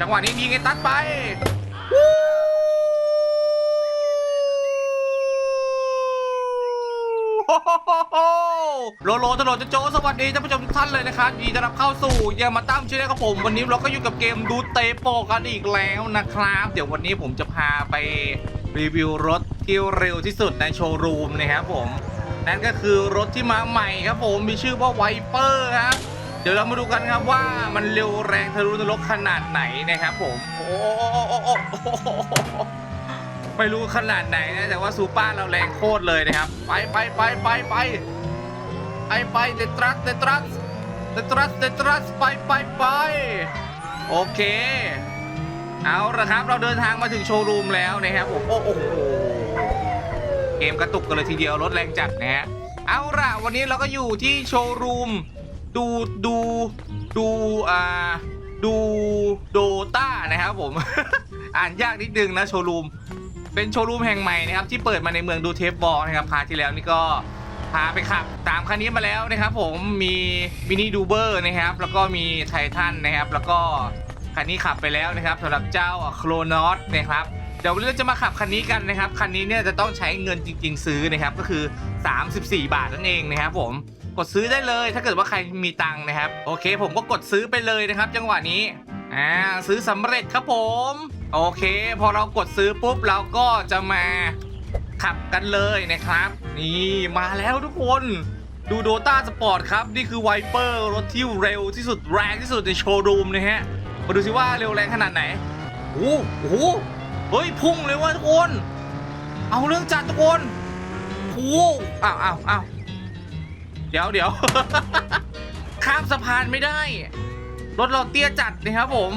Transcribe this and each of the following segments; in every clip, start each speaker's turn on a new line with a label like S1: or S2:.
S1: จังหวะนี้ยิงไอ้ตัดไปโลโลตลอดจะโจสวัสดีท่านผู้ชมทุกท่านเลยนะครับยินดีต้อนรับเข้าสู่ยามาตั้มชื่อได้ครับผม วันนี้เราก็อยู่กับเกมดูเตโปกันอีกแล้วนะครับ เดี๋ยววันนี้ผมจะพาไปรีวิวรถที่เร็วที่สุดในโชว์รูมนะครับผม นั่นก็คือรถที่มาใหม่ครับผมมีชื่อว่าไวเปอร์ครับ ดี๋ยวเรามาดูกันครับว่ามันเร็วแรงทะลุนรกขนาดไหนนะครับผมโอ้โหไม่รู้ขนาดไหนนะแต่ว่าซูเปอร์เราแรงโคตรเลยนะครับ ไปไปไปไปไปไปไปเดตรัสเดตรัสเดตรัสเดตรัสไปไปไปโอเค เอาละครับเราเดินทางมาถึงโชว์รูมแล้วนะครับผมโอ้โหเกมกระตุกกันเลยทีเดียวรถแรงจัดนะฮะเอาละวันนี้เราก็อยู่ที่โชว์รูม ดูดูดูอ่าดูโดต้านะครับผม อ่านยากนิดนึงนะโชว์รูม เป็นโชว์รูมแห่งใหม่นะครับที่เปิดมาในเมืองดูเทปบอลนะครับพาที่แล้วนี่ก็พาไปขับตามคันนี้มาแล้วนะครับผมมีมินิดูเบอร์นะครับ แล้วก็มีไททันนะครับ แล้วก็คันนี้ขับไปแล้วนะครับสำหรับเจ้าโครนอสนะครับเดี๋ยววันนี้เราจะมาขับคันนี้กันนะครับคันนี้เนี่ยจะต้องใช้เงินจริง ๆ ซื้อนะครับก็คือ 34 บาทนั่นเองนะครับผม กดซื้อได้เลย ถ้าเกิดว่าใครมีตังค์นะครับ โอเค ผมก็กดซื้อไปเลยนะครับ จังหวะนี้อ่าซื้อสำเร็จครับผม โอเค พอเรากดซื้อปุ๊บเราก็จะมาขับกันเลยนะครับ นี่มาแล้วทุกคนดูโดต้าสปอร์ตครับ นี่คือไวเปอร์รถที่เร็วที่สุดแรงที่สุดในโชว์รูมนะฮะมาดูสิว่าเร็วแรงขนาดไหนโอ้โหเฮ้ย พุ่งเลยว่ะทุกคน เอาเรื่องจัดทุกคนโอ้โหอ้าวอ้าวอ้าว เดี๋ยวเดี๋ยว ข้ามสะพานไม่ได้ รถเราเตี้ยจัดนะครับผม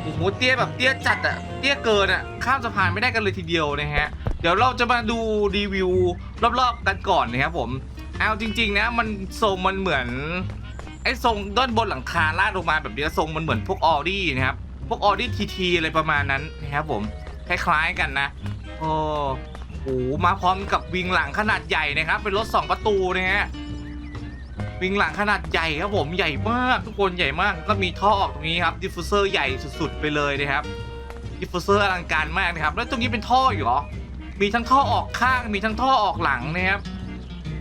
S1: โอ้โหเตี้ยแบบเตี้ยจัดอะเตี้ยเกินอะข้ามสะพานไม่ได้กันเลยทีเดียวนะฮะ เดี๋ยวเราจะมาดูรีวิวรอบๆกันก่อนนะครับผม เอาจริง ๆ นะ มันทรงมันเหมือนไอ้ทรงด้านบนหลังคาลาดลงมาแบบนี้ทรงมันเหมือนพวกออดี้นะครับ พวกออดี้ทีทีอะไรประมาณนั้นนะครับผม คล้ายๆกันนะโอ้ หมาพร้อมกับวิงหลังขนาดใหญ่นะครับ เป็นรถ 2 ประตูนะฮะวิงหลังขนาดใหญ่ครับผมใหญ่มากทุกคนใหญ่มากก็มีท่อออกตรงนี้ครับดิฟฟูเซอร์ใหญ่สุดๆไปเลยนะครับดิฟฟูเซอร์อลังการมากนะครับ แล้วตรงนี้เป็นท่ออยู่หรอมีทั้งท่อออกข้างมีทั้งท่อออกหลังนะครับ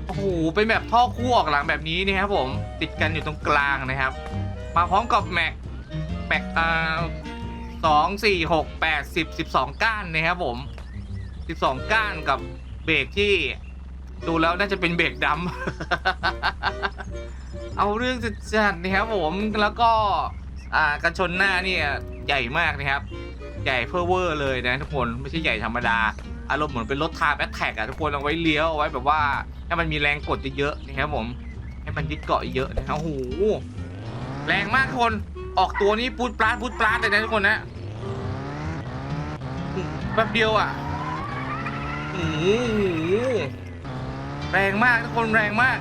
S1: โอ้โหเป็นแบบท่อคู่ออกหลังแบบนี้นะครับผมติดกันอยู่ตรงกลางนะครับ มาพร้อมกับแม็กแม็กอ่าสองสี่หกแปดสิบสิบสองก้านนะครับผม 12 ก้านกับเบรกที่ดูแล้วน่าจะเป็นเบรกดำ เอาเรื่องจัดๆนะครับผมแล้วก็กันชนหน้าเนี่ยใหญ่มากนะครับ ใหญ่เพื่อเวอร์เลยนะทุกคนไม่ใช่ใหญ่ธรรมดา อารมณ์เหมือนเป็นรถทาร์แบ็คแท็กอะทุกคนเอาไว้เลี้ยวเอาไว้แบบว่าให้มันมีแรงกดเยอะๆนะครับผม ให้มันยึดเกาะเยอะนะครับโหแรงมากคนออกตัวนี้ปูดปลาดปูดปลาดเลยนะทุกคนนะแป๊บเดียวอะ โอ้โหแรงมากทุกคนแรงมาก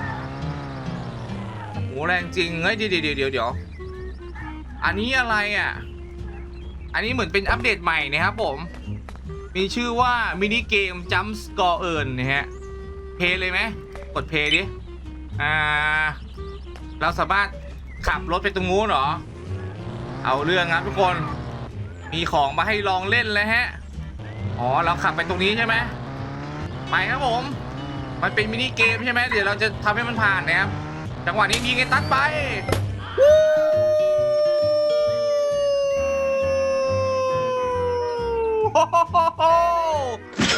S1: โอ้โหแรงจริงเฮ้ยเดี๋ยวเดี๋ยวเดี๋ยวเดี๋ยวอันนี้อะไรอะ อันนี้เหมือนเป็นอัปเดตใหม่นะครับผม มีชื่อว่ามินิเกม Jump Score Earn นะฮะ เพย์เลยไหมกดเพย์ดิ อ่า เราสามารถขับรถไปตรงนู้นเหรอ เอาเรื่องครับทุกคน มีของมาให้ลองเล่นแล้วฮะ อ๋อ เราขับไปตรงนี้ใช่ไหม ไปครับผม มันเป็นมินิเกมใช่ไหมเดี๋ยวเราจะทำให้มันผ่านนะครับ จังหวะนี้ยิงไอ้ตัดไป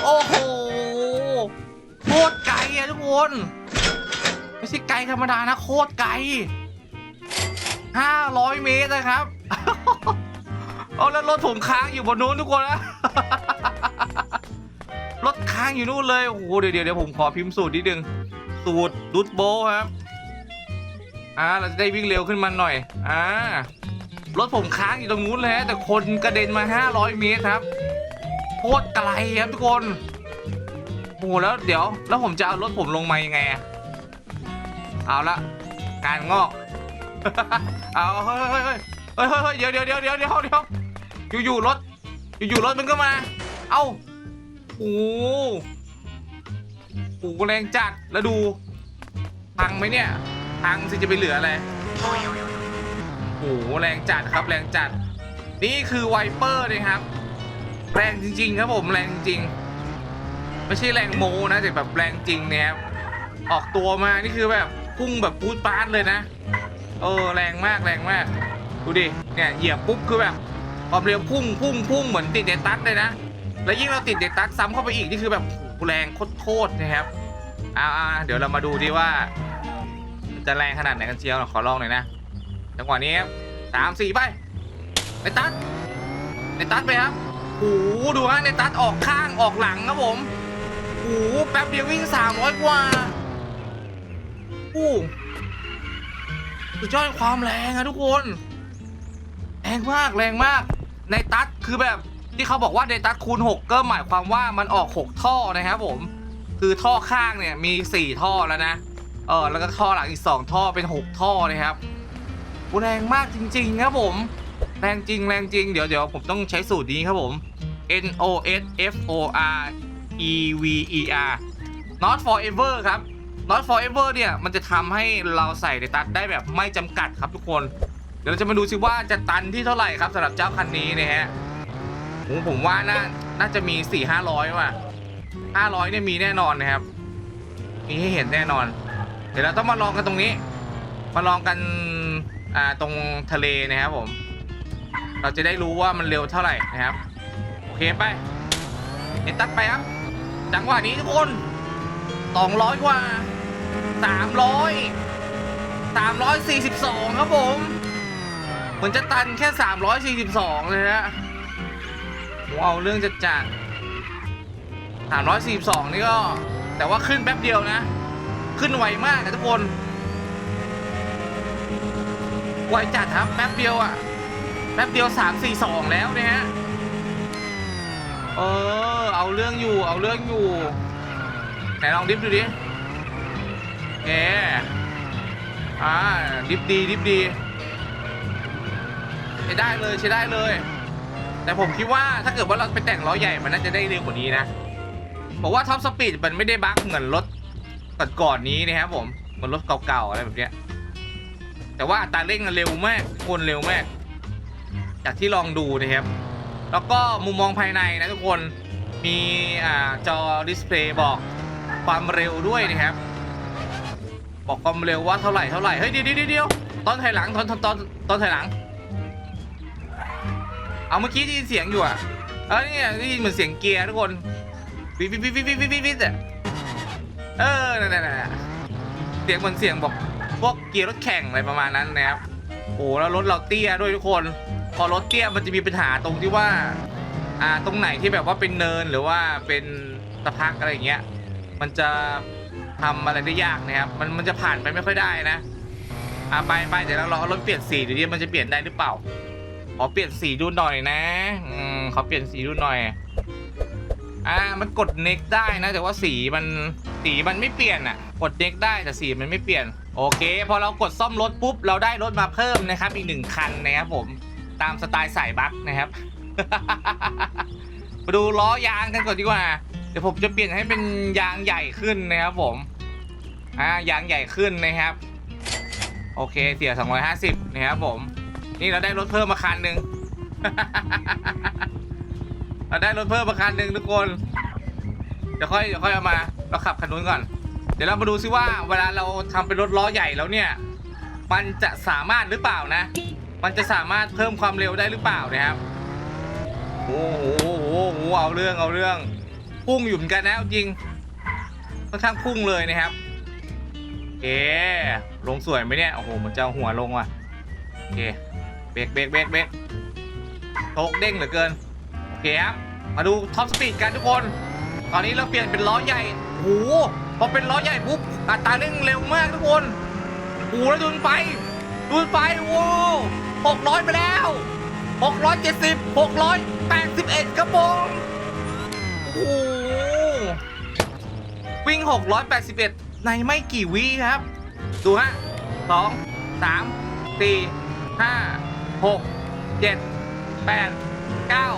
S1: โอ้โหโคตรไกลอะทุกคน ไม่ใช่ไกลธรรมดานะโคตรไกล500เมตรนะครับ เอาแล้วรถผมค้างอยู่บนนู้นทุกคนนะ ค้างอยู่นู่นเลย โอ้โห เดี๋ยวเดี๋ยวผมขอพิมพ์สูตรนิดนึง สูตรดูดโบครับ อ่า เราจะได้วิ่งเร็วขึ้นมาหน่อย อ่า รถผมค้างอยู่ตรงนู้นเลยแต่คนกระเด็นมา 500 เมตรครับ โคตรไกลครับทุกคน โอ้โห แล้วเดี๋ยว แล้วผมจะเอารถผมลงมายังไงอะเอาละการงอก เอาเฮ้ยเฮ้ยเฮ้ยเฮ้ยเดี๋ยวเดี๋ยวเดี๋ยวเดี๋ยวเดี๋ยวอยู่อยู่รถ อยู่อยู่รถมันก็มา เอ้า โอ้โหแรงจัด แล้วดู พังไหมเนี่ย พังสิจะไปเหลืออะไร โอ้โหแรงจัดครับแรงจัด นี่คือไวเปอร์นะครับ แรงจริง ๆ ครับผมแรงจริง ไม่ใช่แรงโมนะแต่แบบแรงจริงเนี่ยครับออกตัวมานี่คือแบบพุ่งแบบปูดปาดเลยนะเออแรงมากแรงมากดูดิเนี่ยเหยียบปุ๊บคือแบบความเร็วพุ่งพุ่งพุ่งเหมือนติดเดตัสเลยนะ แล้วยิ่งเราติดเดตัสซ้ำเข้าไปอีกนี่คือแบบโอ้โหแรงโคตรๆนะครับอ่าๆเดี๋ยวเรามาดูดิว่ามันจะแรงขนาดไหนกันเชียวขอลองหน่อยนะจังหวะนี้ครับสามสี่ไปในตัสในตัสไปครับโอ้โหดูฮะในตัสออกข้างออกหลังครับผมโอ้โหแป๊บเดียววิ่งสามร้อยกว่าโอ้สุดยอดความแรงอะทุกคน แรงมากแรงมาก ในตัดคือแบบ ที่เขาบอกว่าในตัดคูณ 6 ก็หมายความว่ามันออก 6 ท่อนะครับผม คือท่อข้างเนี่ยมี 4 ท่อแล้วนะ เออแล้วก็ท่อหลังอีก 2 ท่อเป็น 6 ท่อนะครับแรงมากจริงๆครับผม แรงจริงแรงจริงเดี๋ยวเดี๋ยวผมต้องใช้สูตรนี้ครับผม N O S F O R E V E R not forever ครับ not forever เนี่ย มันจะทำให้เราใส่ในตัดได้แบบไม่จำกัดครับทุกคน เดี๋ยวเราจะมาดูซิว่าจะตันที่เท่าไหร่ครับสำหรับเจ้าคันนี้นะฮะ โอ้ผมว่าน่าน่าจะมี4 5 0 0ว่ะ500เนี่ยมีแน่นอนนะครับ มีให้เห็นแน่นอน เดี๋ยวเราต้องมาลองกันตรงนี้ มาลองกันอ่าตรงทะเลนะครับผม เราจะได้รู้ว่ามันเร็วเท่าไหร่นะครับ โอเคไปเห็นตัดไปครับ จังหวะนี้ทุกคน200กว่า300 342ครับผม เหมือนจะตันแค่342เลยฮะ ผมเอาเรื่องจะจัด342นี่ก็ แต่ว่าขึ้นแป๊บเดียวนะ ขึ้นไวมากนะทุกคนไวจัดครับแป๊บเดียวอะ่ะ แป๊บเดียว342แล้วเนะฮะเออ เอาเรื่องอยู่เอาเรื่องอยู่ไหนลองดิฟดูดิเออ่าดิฟดีดิฟดีใช้ได้เลยใช้ได้เลย แต่ผมคิดว่าถ้าเกิดว่าเราไปแต่งล้อใหญ่มันน่าจะได้เร็วกว่านี้นะบอกว่าท็อปสปีดมันไม่ได้บั๊กเหมือนรถก่อนๆนี้นะครับผมเหมือนรถเก่าๆอะไรแบบเนี้ยแต่ว่าอัตราเร่งเร็วมากคนเร็วมาก จากที่ลองดูนะครับ แล้วก็มุมมองภายในนะทุกคนมีอ่าจอดิสเพลย์บอกความเร็วด้วยนะครับ บอกความเร็วว่าเท่าไหร่เท่าไหร่เฮ้ยเดี๋ยวเดี๋ยวเดี๋ยวตอนถอยหลังตอนตอนตอนตอนถอยหลัง เอาเมื่อกี้ได้ยินเสียงอยู่อะเออเนี่ยได้ยินเหมือนเสียงเกียร์ทุกคนวิววิววิววิววิววิววิวอะเออนั่นนั่นเสียงเหมือนเสียงบอกพวกเกียร์รถแข่งอะไรประมาณนั้นนะครับโอ้แล้วรถเราเตี้ยด้วยทุกคน พอรถเตี้ยมันจะมีปัญหาตรงที่ว่าอ่าตรงไหนที่แบบว่าเป็นเนินหรือว่าเป็นสะพักอะไรอย่างเงี้ยมันจะทำอะไรได้ยากนะครับ มันมันจะผ่านไปไม่ค่อยได้นะอ่าไปไปเดี๋ยวเราลองเอารถเปลี่ยนสีดูดิมันจะเปลี่ยนได้หรือเปล่า ขอเปลี่ยนสีดูหน่อยนะ อืมขอเปลี่ยนสีดูหน่อย อ่า มันกดเน็กได้นะ แต่ว่าสีมันสีมันไม่เปลี่ยนอะ กดเน็กได้แต่สีมันไม่เปลี่ยน โอเค พอเรากดซ่อมรถปุ๊บ เราได้รถมาเพิ่มนะครับ อีกหนึ่งคันนะครับผม ตามสไตล์สายบัคนะครับ มาดูล้อยางกันก่อนดีกว่า เดี๋ยวผมจะเปลี่ยนให้เป็นยางใหญ่ขึ้นนะครับผม อ่า ยางใหญ่ขึ้นนะครับ โอเค เสีย 250 นะครับผม นี่เราได้รถเพิ่มมาคันหนึ่ง เราได้รถเพิ่มมาคันหนึ่งทุกคนเดี๋ยวค่อยเดี๋ยวค่อยเอามา เราขับคันนู้นก่อน เดี๋ยวเรามาดูซิว่าเวลาเราทำเป็นรถล้อใหญ่แล้วเนี่ย มันจะสามารถหรือเปล่านะ มันจะสามารถเพิ่มความเร็วได้หรือเปล่านะครับโอ้โหโอ้โหเอาเรื่องเอาเรื่อง พุ่งอยู่เหมือนกันนะเอาจริงค่อนข้างพุ่งเลยนะครับโอเคลงสวยไหมเนี่ยโอ้โหมันจะหัวลงว่ะโอเค เบรกเบรกเบรกเบรกโตกเด้งเหลือเกิน โอเคครับ มาดูท็อปสปีดกันทุกคน ตอนนี้เราเปลี่ยนเป็นล้อใหญ่โอ้โหพอเป็นล้อใหญ่ปุ๊บอัตราเร่งเร็วมากทุกคนโอ้โหแล้วดูนไปดูนไปโอ้หกร้อยไปแล้วหกร้อยเจ็ดสิบหกร้อยแปดสิบเอ็ดครับผมโอ้โหวิ่งหกร้อยแปดสิบเอ็ดในไม่กี่วิครับ ดูฮะสองสามสี่ห้า หกเจ็ดแปดเก้า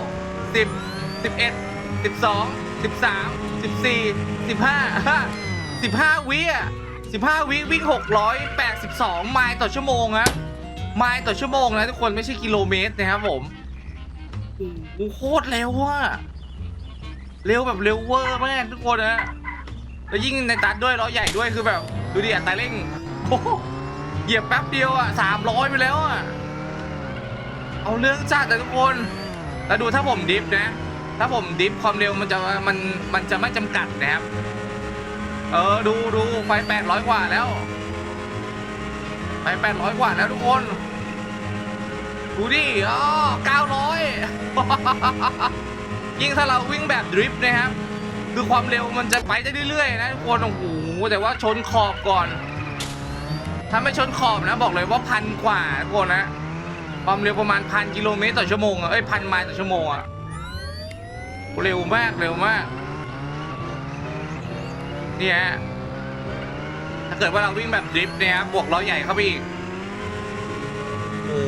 S1: สิบสิบเอ็ดสิบสองสิบสามสิบสี่สิบห้าสิบห้าวิอะสิบห้าวิวิ่งหกร้อยแปดสิบสองไมล์ต่อชั่วโมงฮะไมล์ต่อชั่วโมงนะทุกคนไม่ใช่กิโลเมตรนะครับผมโอ้โหโคตรเร็วอะเร็วแบบเร็วเวอร์มากทุกคนนะแล้วยิ่งในตัดด้วยล้อใหญ่ด้วยคือแบบ ดูดิอัตราเร่งเหยียบแป๊บเดียวอะสามร้อยไปแล้วอะ เอาเรื่องจัดแต่ทุกคน แล้วดูถ้าผมดิฟนะ ถ้าผมดิฟความเร็วมันจะมันมันจะไม่จำกัดนะครับ เออดูดูไฟแปดร้อยกว่าแล้ว ไปแปดร้อยกว่าแล้วทุกคน ดูดิอ๋อเก้าร้อยยิ่งถ้าเราวิ่งแบบดริฟต์นะครับ คือความเร็วมันจะไปได้เรื่อยๆนะทุกคน โอ้โห แต่ว่าชนขอบก่อน ถ้าไม่ชนขอบนะบอกเลยว่าพันกว่าทุกคนนะ ความเร็วประมาณพันกิโลเมตรต่อชั่วโมงอะเอ้ยพันไมล์ต่อชั่วโมงอะเร็วมากเร็วมากนี่ฮะถ้าเกิดว่าเราวิ่งแบบดริฟต์เนี่ยครับบวกล้อใหญ่เข้าไปอีกโอ้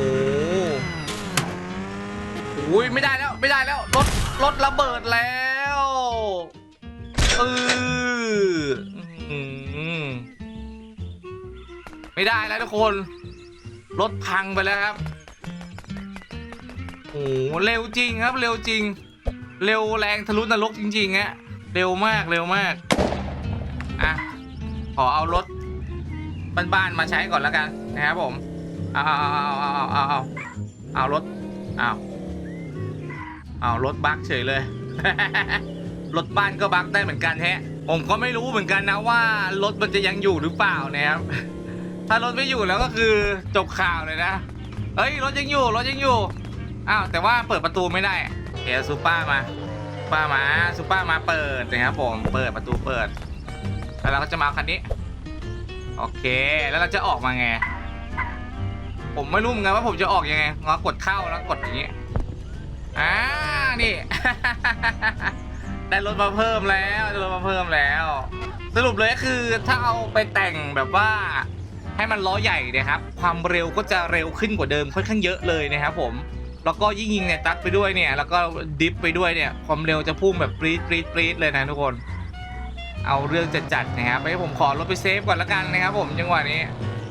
S1: โหไม่ได้แล้วไม่ได้แล้วรถรถระเบิดแล้วเอออื้ออไม่ได้แล้วทุกคน รถพังไปแล้วครับ โอ้เร็วจริงครับ เร็วจริง เร็วแรงทะลุนรกจริงๆฮะเร็วมากเร็วมากอะขอเอารถบ้านๆมาใช้ก่อนแล้วกันนะครับผมเอาเอาเอาเอาเอาเอาเอารถเอาเอารถบักเฉยเลย รถบ้านก็บักได้เหมือนกันแฮะ ผมก็ไม่รู้เหมือนกันนะว่ารถมันจะยังอยู่หรือเปล่านะครับ ถ้ารถไม่อยู่แล้วก็คือจบข่าวเลยนะ เฮ้ยรถยังอยู่รถยังอยู่ อ้าวแต่ว่าเปิดประตูไม่ได้เดี๋ยวซูเปอร์มาซูเปอร์มาซูเปอร์มาเปิดนะครับผมเปิดประตูเปิด แล้วเราก็จะมาคันนี้ โอเคแล้วเราจะออกมาไง ผมไม่รู้เหมือนกันว่าผมจะออกยังไงงอกดเข้าแล้วกดอย่างนี้อ่านี่ ได้รถมาเพิ่มแล้วได้รถมาเพิ่มแล้ว สรุปเลยคือถ้าเอาไปแต่งแบบว่าให้มันล้อใหญ่เนะครับ ความเร็วก็จะเร็วขึ้นกว่าเดิมค่อนข้างเยอะเลยนะครับผม แล้วก็ยิ่งยิงเนี่ยตัดไปด้วยเนี่ย แล้วก็ดิฟไปด้วยเนี่ย ความเร็วจะพุ่งแบบปรี๊ดปรี๊ดปรี๊ดเลยนะทุกคน เอาเรื่องจัดจัดๆนะครับไปผมขอรถไปเซฟก่อนละกันนะครับผมจังหวะนี้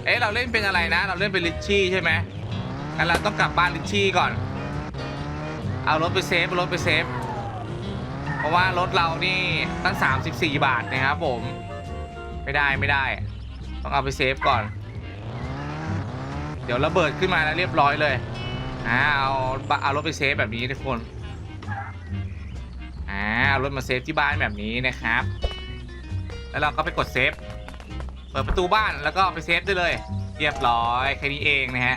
S1: เอ๊ะเราเล่นเป็นอะไรนะ เราเล่นเป็นลิชชี่ใช่ไหมงั้นเราต้องกลับบ้านลิชชี่ก่อน เอารถไปเซฟรถไปเซฟ เพราะว่ารถเรานี่ตั้ง 34 บาทนะครับผม ไม่ได้ไม่ได้ ต้องเอาไปเซฟก่อน เดี๋ยวระเบิดขึ้นมาแล้วเรียบร้อยเลย อ่าเอาเอารถไปเซฟแบบนี้ทุกคนอ่าเอารถมาเซฟที่บ้านแบบนี้นะครับ แล้วเราก็ไปกดเซฟเปิดประตูบ้านแล้วก็ไปเซฟได้เลย เรียบร้อยแค่นี้เองนะฮะ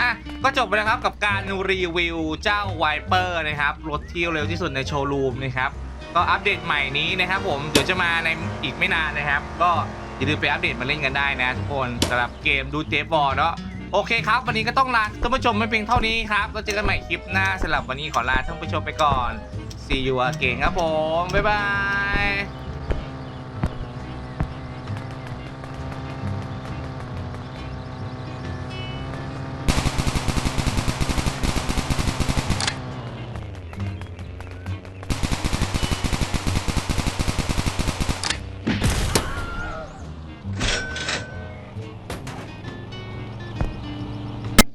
S1: อะก็จบไปแล้วครับกับการรีวิวเจ้าไวเปอร์นะครับรถที่เร็วที่สุดในโชว์รูมนะครับก็อัปเดตใหม่นี้นะครับผมเดี๋ยวจะมาในอีกไม่นานนะครับ ก็อย่าลืมไปอัปเดตมาเล่นกันได้นะทุกคนสำหรับเกมดูเจฟบอลเนาะ โอเคครับ วันนี้ก็ต้องลาท่านผู้ชมไม่เพียงเท่านี้ครับแล้วเจอกันใหม่คลิปหน้าสำหรับวันนี้ขอลาท่านผู้ชมไปก่อน see you again ครับผมบ๊ายบาย